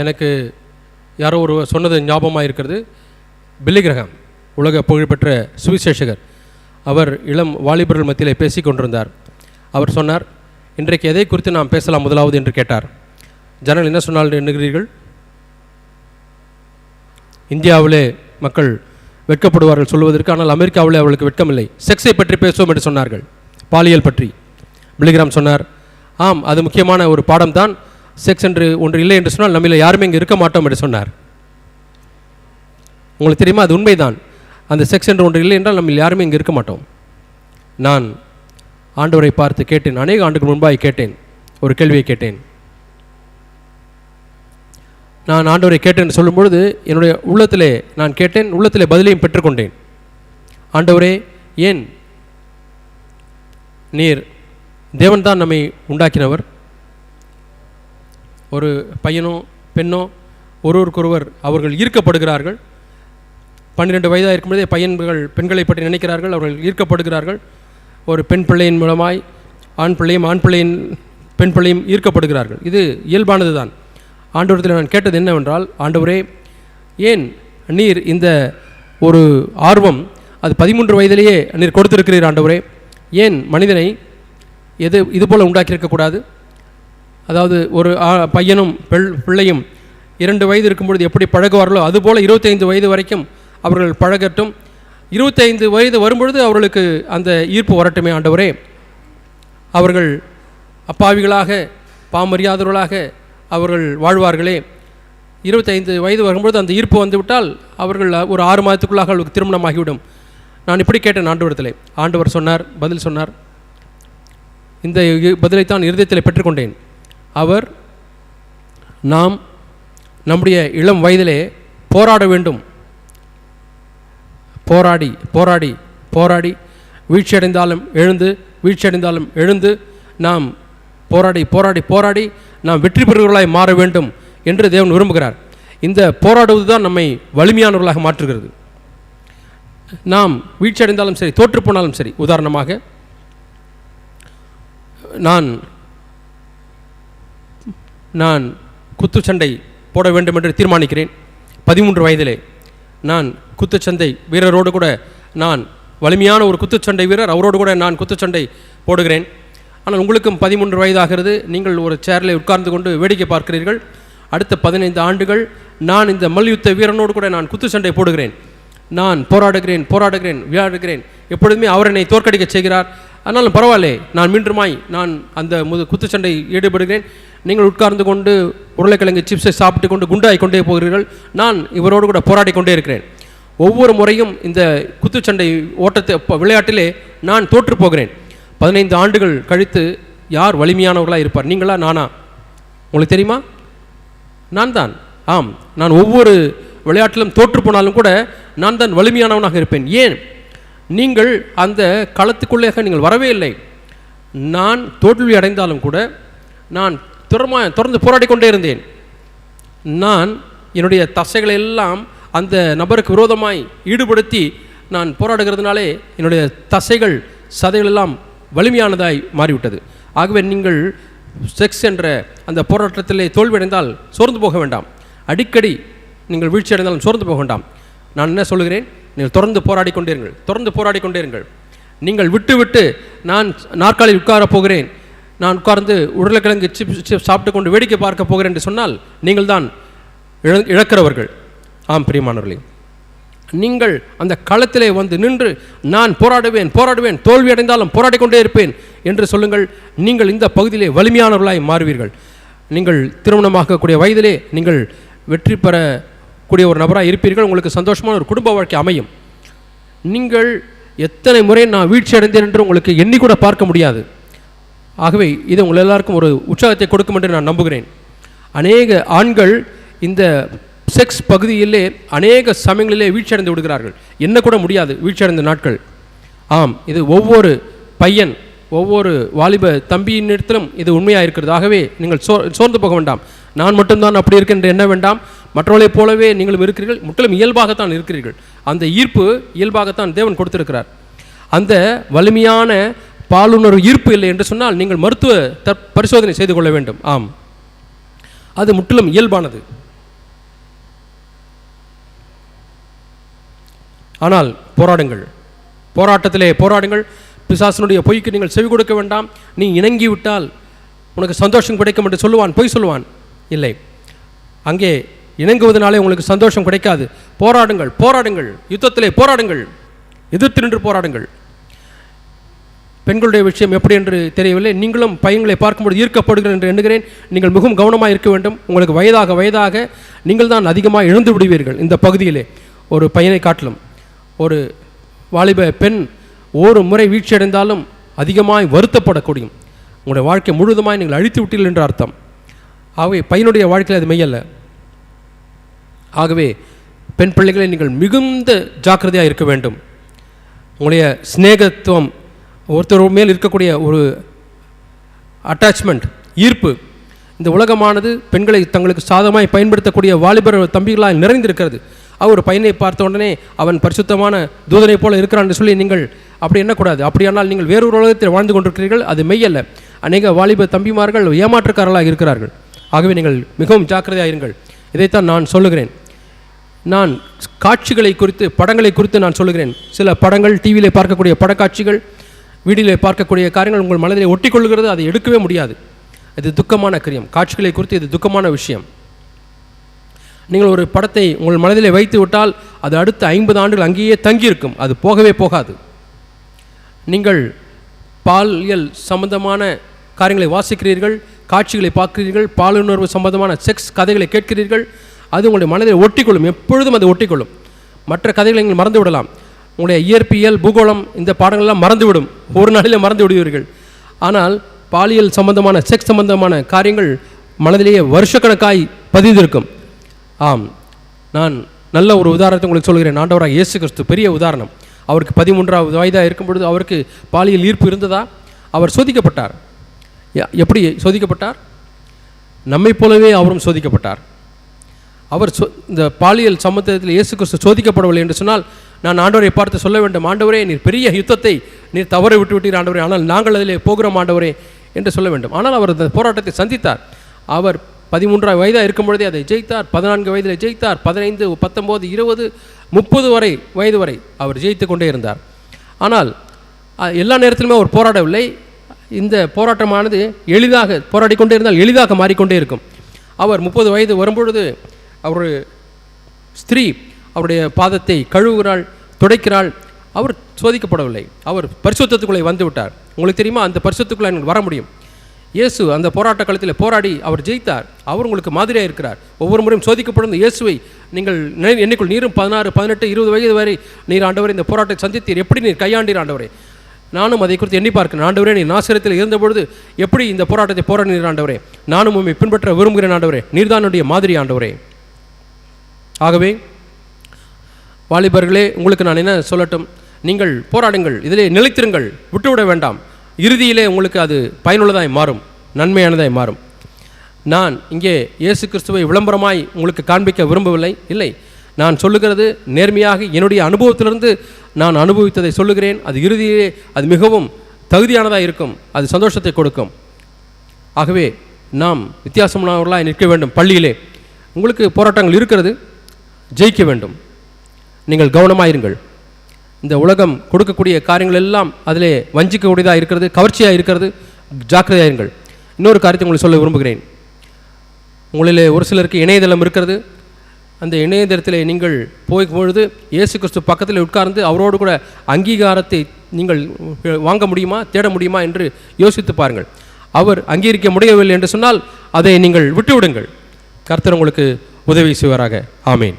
எனக்கு யாரோ ஒரு சொன்னது ஞாபகமாக இருக்கிறது. பில்லிகிரகம் உலக புகழ்பெற்ற சுவிசேஷகர். அவர் இளம் வாலிபர்கள் மத்தியிலே பேசி கொண்டிருந்தார். அவர் சொன்னார் இன்றைக்கு எதை குறித்து நாம் பேசலாம் முதலாவது? என்று கேட்டார். ஜனங்கள் என்ன சொன்னால்? எண்ணுகிறீர்கள். இந்தியாவிலே மக்கள் வெட்கப்படுவார்கள் சொல்வதற்கு ஆனால் அமெரிக்காவிலே அவளுக்கு வெட்கமில்லை. செக்ஸை பற்றி பேசுவோம் என்று சொன்னார்கள். பாலியல் பற்றி. பிலிகிராம் சொன்னார் ஆம் அது முக்கியமான ஒரு பாடம்தான். செக்ஸ் என்று ஒன்று இல்லை என்று சொன்னால் நம்மில் யாருமே இங்கே இருக்க மாட்டோம் என்று சொன்னார். உங்களுக்கு தெரியுமா? அது உண்மைதான். அந்த செக்ஸ் என்று ஒன்று இல்லை என்றால் நம்ம யாருமே இங்கே இருக்க மாட்டோம். நான் ஆண்டவரை பார்த்து கேட்டேன். அநேக ஆண்டுகள் முன்பாக கேட்டேன். ஒரு கேள்வியை கேட்டேன். நான் ஆண்டவரை கேட்டேன் சொல்லும் பொழுது என்னுடைய உள்ளத்திலே நான் கேட்டேன். உள்ளத்திலே பதிலையும் பெற்றுக்கொண்டேன். ஆண்டவரே ஏன் நீர் தேவன்தான் நம்மை உண்டாக்கினவர்? ஒரு பையனோ பெண்ணோ ஒருவருக்கொருவர் அவர்கள் ஈர்க்கப்படுகிறார்கள். பன்னிரெண்டு வயதாக இருக்கும்போதே பையன்கள் பெண்களை பற்றி நினைக்கிறார்கள். அவர்கள் ஈர்க்கப்படுகிறார்கள். ஒரு பெண் பிள்ளையின் மூலமாய் ஆண் பிள்ளையும் ஆண் பிள்ளையின் பெண் பிள்ளையும் ஈர்க்கப்படுகிறார்கள். இது இயல்பானது தான் ஆண்டவரத்தில் நான் கேட்டது என்னவென்றால் ஆண்டவரே ஏன் நீர் இந்த ஒரு ஆர்வம் அது பதிமூன்று வயதிலேயே நீர் கொடுத்திருக்கிறீர் ஆண்டவரே? ஏன் மனிதனை எது இதுபோல் உண்டாக்கியிருக்கக்கூடாது அதாவது ஒரு பையனும் பெள் பிள்ளையும் இரண்டு வயது இருக்கும்பொழுது எப்படி பழகுவார்களோ அதுபோல் இருபத்தைந்து வயது வரைக்கும் அவர்கள் பழகட்டும். இருபத்தைந்து வயது வரும்பொழுது அவர்களுக்கு அந்த ஈர்ப்பு வரட்டுமே ஆண்டவரே. அவர்கள் அப்பாவிகளாக பாமரியாதவர்களாக அவர்கள் வாழ்வார்களே. இருபத்தைந்து வயது வரும்பொழுது அந்த ஈர்ப்பு வந்துவிட்டால் அவர்கள் ஒரு ஆறு மாதத்துக்குள்ளாக அவர்களுக்கு திருமணமாகிவிடும். நான் இப்படி கேட்டேன் ஆண்டவரத்தில் ஆண்டவர் சொன்னார் பதில் சொன்னார். இந்த பதிலைத்தான் இருதயத்தில் பெற்றுக்கொண்டேன். அவர் நாம் நம்முடைய இளம் வயதிலே போராட வேண்டும். போராடி போராடி போராடி. வீழ்ச்சியடைந்தாலும் எழுந்து வீழ்ச்சியடைந்தாலும் எழுந்து நாம் போராடி போராடி போராடி நாம் வெற்றி பெறுவர்களாய் மாற வேண்டும் என்று தேவன் விரும்புகிறார். இந்த போராடுவது தான் நம்மை வலிமையானவர்களாக மாற்றுகிறது. நாம் வீழ்ச்சியடைந்தாலும் சரி தோற்றுப்போனாலும் சரி உதாரணமாக நான் நான் குத்துச்சண்டை போட வேண்டும் என்று தீர்மானிக்கிறேன். பதிமூன்று வயதிலே நான் குத்துச்சண்டை வீரரோடு கூட நான் வலிமையான ஒரு குத்துச்சண்டை வீரர் அவரோடு கூட நான் குத்துச்சண்டை போடுகிறேன். ஆனால் உங்களுக்கும் பதிமூன்று வயதாகிறது நீங்கள் ஒரு சேரில் உட்கார்ந்து கொண்டு வேடிக்கை பார்க்கிறீர்கள். அடுத்த பதினைந்து ஆண்டுகள் நான் இந்த மல்யுத்த வீரனோடு கூட நான் குத்துச்சண்டை போடுகிறேன். நான் போராடுகிறேன் போராடுகிறேன் விளையாடுகிறேன். எப்பொழுதுமே அவர் என்னை தோற்கடிக்க செய்கிறார். ஆனாலும் பரவாயில்லை நான் மீண்டுமாய் நான் அந்த முது குத்துச்சண்டை ஈடுபடுகிறேன். நீங்கள் உட்கார்ந்து கொண்டு உருளைக்கிழங்கு சிப்ஸை சாப்பிட்டு கொண்டு குண்டாய் கொண்டே போகிறீர்கள். நான் இவரோடு கூட போராடி கொண்டே இருக்கிறேன். ஒவ்வொரு முறையும் இந்த குத்துச்சண்டை ஓட்டத்தை விளையாட்டிலே நான் தோற்று போகிறேன். பதினைந்து ஆண்டுகள் கழித்து யார் வலிமையானவர்களாக இருப்பார்? நீங்களா? நானா? உங்களுக்கு தெரியுமா? நான் தான். ஆம். நான் ஒவ்வொரு விளையாட்டிலும் தோற்று போனாலும் கூட நான் தான் வலிமையானவனாக இருப்பேன். ஏன்? நீங்கள் அந்த களத்துக்குள்ளே நீங்கள் வரவே இல்லை. நான் தோல்வி அடைந்தாலும் கூட நான் துறமா தொடர்ந்து போராடி கொண்டே இருந்தேன். நான் என்னுடைய தசைகளை எல்லாம் அந்த நபருக்கு விரோதமாய் ஈடுபடுத்தி நான் போராடுகிறதுனாலே என்னுடைய தசைகள் சதைகள் எல்லாம் வலிமையானதாய் மாறிவிட்டது. ஆகவே நீங்கள் செக்ஸ் என்ற அந்த போராட்டத்திலே தோல்வியடைந்தால் சோர்ந்து போக வேண்டாம். அடிக்கடி நீங்கள் வீழ்ச்சி அடைந்தாலும் சோர்ந்து போக வேண்டாம். நான் என்ன சொல்கிறேன் நீங்கள் தொடர்ந்து போராடி கொண்டீர்கள் தொடர்ந்து போராடி கொண்டீர்கள் நீங்கள் விட்டு விட்டு நான் நாற்காலில் உட்காரப் போகிறேன். நான் உட்கார்ந்து உருளைக்கிழங்கு சிப்ஸ் சிப் சாப்பிட்டு கொண்டு வேடிக்கை பார்க்க போகிறேன் என்று சொன்னால் நீங்கள் தான் இழ இழக்கிறவர்கள். ஆம் பிரியமானவர்களே. நீங்கள் அந்த களத்திலே வந்து நின்று நான் போராடுவேன் போராடுவேன் தோல்வி அடைந்தாலும் போராடி கொண்டே இருப்பேன் என்று சொல்லுங்கள். நீங்கள் இந்த பகுதியிலே வலிமையானவர்களாய் மாறுவீர்கள். நீங்கள் திருமணமாகக்கூடிய வயதிலே நீங்கள் வெற்றி பெறக்கூடிய ஒரு நபராக இருப்பீர்கள். உங்களுக்கு சந்தோஷமான ஒரு குடும்ப வாழ்க்கை அமையும். நீங்கள் எத்தனை முறை நான் வீழ்ச்சி அடைந்தேன் என்று உங்களுக்கு எண்ணி கூட பார்க்க முடியாது. ஆகவே இது உங்கள் எல்லாருக்கும் ஒரு உற்சாகத்தை கொடுக்கும் என்று நான் நம்புகிறேன். அநேக ஆண்கள் இந்த செக்ஸ் பகுதியிலே அநேக சமயங்களிலே வீழ்ச்சியடைந்து விடுகிறார்கள். என்ன கூட முடியாது வீழ்ச்சியடைந்த நாட்கள். ஆம் இது ஒவ்வொரு பையன் ஒவ்வொரு வாலிப தம்பியின் இடத்திலும் இது உண்மையாக இருக்கிறது. ஆகவே நீங்கள் சோ சோர்ந்து போக வேண்டாம். நான் மட்டும்தான் அப்படி இருக்கேன் என்ன வேண்டாம். மற்றவர்களைப் போலவே நீங்களும் இருக்கிறீர்கள். முற்றிலும் இயல்பாகத்தான் இருக்கிறீர்கள். அந்த ஈர்ப்பு இயல்பாகத்தான் தேவன் கொடுத்திருக்கிறார். அந்த வலிமையான பாலுணர்வு ஈர்ப்பு இல்லை என்று சொன்னால் நீங்கள் மருத்துவ தற் பரிசோதனை செய்து கொள்ள வேண்டும். ஆம். அது முற்றிலும் இயல்பானது. ஆனால் போராடுங்கள். போராட்டத்திலே போராடுங்கள். பிசாசனுடைய பொய்க்கு நீங்கள் செவி கொடுக்க வேண்டாம். நீ இணங்கிவிட்டால் உனக்கு சந்தோஷம் கிடைக்கும் என்று சொல்லுவான் பொய் சொல்லுவான். இல்லை. அங்கே இணங்குவதனாலே உங்களுக்கு சந்தோஷம் கிடைக்காது. போராடுங்கள் போராடுங்கள். யுத்தத்திலே போராடுங்கள். எதிர்த்து நின்று போராடுங்கள். பெண்களுடைய விஷயம் எப்படி என்று தெரியவில்லை. நீங்களும் பையன்களை பார்க்கும்போது ஈர்க்கப்படுகிறேன் என்று எண்ணுகிறேன். நீங்கள் மிகவும் கவனமாக இருக்க வேண்டும். உங்களுக்கு வயதாக வயதாக நீங்கள் தான் அதிகமாக இழந்து விடுவீர்கள். இந்த பகுதியிலே ஒரு பையனை காட்டிலும் ஒரு வாலிப பெண் ஒரு முறை வீழ்ச்சியடைந்தாலும் அதிகமாய் வருத்தப்படக்கூடியும் உங்களுடைய வாழ்க்கை முழுவதுமாய் நீங்கள் அழித்து விட்டீர்கள் என்று அர்த்தம். ஆகவே பையனுடைய வாழ்க்கையில் அது மெய்யல்ல. ஆகவே பெண் பிள்ளைகளை நீங்கள் மிகுந்த ஜாக்கிரதையாக இருக்க வேண்டும். உங்களுடைய சிநேகத்துவம் ஒருத்தர் மேல் இருக்கக்கூடிய ஒரு அட்டாச்மெண்ட் ஈர்ப்பு இந்த உலகமானது பெண்களை தங்களுக்கு சாதமாய் பயன்படுத்தக்கூடிய வாலிபர் தம்பிகளால் நிறைந்திருக்கிறது. அவர் பையனை பார்த்த உடனே அவன் பரிசுத்தமான தூதனை போல இருக்கிறான் சொல்லி நீங்கள் அப்படி எண்ணக்கூடாது. அப்படியானால் நீங்கள் வேறொரு உலகத்தில் வாழ்ந்து கொண்டிருக்கிறீர்கள். அது மெய்யல்ல. அநேக வாலிப தம்பிமார்கள் ஏமாற்றுக்காரர்களாக இருக்கிறார்கள். ஆகவே நீங்கள் மிகவும் ஜாக்கிரதையாக இருங்கள். இதைத்தான் நான் சொல்லுகிறேன். நான் காட்சிகளை குறித்து படங்களை குறித்து நான் சொல்லுகிறேன். சில படங்கள் டிவியில் பார்க்கக்கூடிய படக்காட்சிகள் வீடியோவில் பார்க்கக்கூடிய காரியங்கள் உங்கள் மனதிலே ஒட்டிக்கொள்கிறது அதை எடுக்கவே முடியாது. இது துக்கமான கிரியம். காட்சிகளை குறித்து இது துக்கமான விஷயம். நீங்கள் ஒரு படத்தை உங்கள் மனதிலே வைத்து விட்டால் அது அடுத்த ஐம்பது ஆண்டுகள் அங்கேயே தங்கியிருக்கும். அது போகவே போகாது. நீங்கள் பாலியல் சம்பந்தமான காரியங்களை வாசிக்கிறீர்கள் காட்சிகளை பார்க்கிறீர்கள் பாலுணர்வு சம்பந்தமான செக்ஸ் கதைகளை கேட்கிறீர்கள் அது உங்களுடைய மனதில் ஒட்டிக்கொள்ளும் எப்பொழுதும் அது ஒட்டிக்கொள்ளும். மற்ற கதைகளை நீங்கள் மறந்து விடலாம். உங்களுடைய இயற்பியல் பூகோளம் இந்த பாடங்கள்லாம் மறந்துவிடும். ஒரு நாளிலே மறந்து விடுவீர்கள் ஆனால் பாலியல் சம்பந்தமான செக்ஸ் சம்பந்தமான காரியங்கள் மனதிலேயே வருஷக்கணக்காய் பதிந்திருக்கும். ஆம். நான் நல்ல ஒரு உதாரணத்தை உங்களுக்கு சொல்கிறேன். ஆண்டவராக இயேசு கிறிஸ்து பெரிய உதாரணம். அவருக்கு பதிமூன்றாவது வயதாக இருக்கும் பொழுது அவருக்கு பாலியல் ஈர்ப்பு இருந்ததா? அவர் சோதிக்கப்பட்டார். எப்படி சோதிக்கப்பட்டார்? நம்மைப் போலவே அவரும் சோதிக்கப்பட்டார். அவர் சொ இந்த பாலியல் சம்பந்தத்தில் இயேசு கிறிஸ்து சோதிக்கப்படவில்லை என்று சொன்னால் நான் ஆண்டவரை பார்த்து சொல்ல வேண்டும் ஆண்டவரே நீர் பெரிய யுத்தத்தை நீர் தவற விட்டு விட்டீர் ஆண்டவரே ஆனால் நாங்கள் அதிலே போகிறோம் ஆண்டவரே என்று சொல்ல வேண்டும். ஆனால் அவர் அந்த போராட்டத்தை சந்தித்தார். அவர் பதிமூன்றாம் வயதாக இருக்கும் பொழுதே அதை ஜெயித்தார். பதினான்கு வயதில் ஜெயித்தார். பதினைந்து பத்தொம்போது இருபது முப்பது வரை வயது வரை அவர் ஜெயித்து கொண்டே இருந்தார். ஆனால் எல்லா நேரத்திலுமே அவர் போராடவில்லை. இந்த போராட்டமானது எளிதாக போராடி கொண்டே இருந்தால் எளிதாக மாறிக்கொண்டே இருக்கும். அவர் முப்பது வயது வரும்பொழுது அவர் ஸ்திரீ அவருடைய பாதத்தை கழுவுகிறாள் துடைக்கிறாள். அவர் சோதிக்கப்படவில்லை. அவர் பரிசுத்தத்துக்குள்ளே வந்து விட்டார் உங்களுக்கு தெரியுமா? அந்த பரிசுத்துக்குள்ளே எனக்கு வர முடியும். இயேசு அந்த போராட்ட காலத்தில் போராடி அவர் ஜெயித்தார். அவர் உங்களுக்கு மாதிரியாக இருக்கிறார். ஒவ்வொரு முறையும் சோதிக்கப்படும் இயேசுவை நீங்கள் என்னைக்குள் நீரும் பதினாறு பதினெட்டு இருபது வயது வரை நீர் ஆண்டவரை இந்த போராட்டத்தை சந்தித்தீர். எப்படி நீர் கையாண்டீர் ஆண்டவரே? நானும் அதை குறித்து எண்ணி பார்க்கிறேன். ஆண்டவரே நீ நாசிரத்தில் இருந்தபொழுது எப்படி இந்த போராட்டத்தை போராடினீர் ஆண்டவரே? நானும் உண்மை பின்பற்ற விரும்புகிறேன் ஆண்டவரே. நீர்தான் என்னுடைய மாதிரி ஆண்டவரே. ஆகவே வாலிபர்களே உங்களுக்கு நான் என்ன சொல்லட்டும்? நீங்கள் போராடுங்கள் இதிலே நிலைத்திருங்கள் விட்டுவிட வேண்டாம். இறுதியிலே உங்களுக்கு அது பயனுள்ளதாய் மாறும் நன்மையானதாய் மாறும். நான் இங்கே இயேசு கிறிஸ்துவை விளம்பரமாய் உங்களுக்கு காண்பிக்க விரும்பவில்லை இல்லை. நான் சொல்லுகிறது நேர்மையாக என்னுடைய அனுபவத்திலிருந்து நான் அனுபவித்ததை சொல்லுகிறேன். அது இறுதியிலே அது மிகவும் தகுதியானதாக இருக்கும் அது சந்தோஷத்தை கொடுக்கும். ஆகவே நாம் வித்தியாசமானவர்களாக நிற்க வேண்டும் பள்ளியிலே. உங்களுக்கு போராட்டங்கள் இருக்கிறது ஜெயிக்க வேண்டும். நீங்கள் கவனமாயிருங்கள். இந்த உலகம் கொடுக்கக்கூடிய காரியங்கள் எல்லாம் அதிலே வஞ்சிக்கக்கூடியதாக இருக்கிறது கவர்ச்சியாக இருக்கிறது ஜாக்கிரதையாயிருங்கள். இன்னொரு காரியத்தை உங்களுக்கு சொல்ல விரும்புகிறேன். உங்களிலே ஒரு சிலருக்கு இணையதளம் இருக்கிறது. அந்த இணையதளத்தில் நீங்கள் போய் பொழுது இயேசு கிறிஸ்து பக்கத்தில் உட்கார்ந்து அவரோடு கூட அங்கீகாரத்தை நீங்கள் வாங்க முடியுமா தேட முடியுமா என்று யோசித்து பாருங்கள். அவர் அங்கீகரிக்க முடியவில்லை என்று சொன்னால் அதை நீங்கள் விட்டுவிடுங்கள். கர்த்தர் உங்களுக்கு உதவி செய்வாராக. ஆமீன்.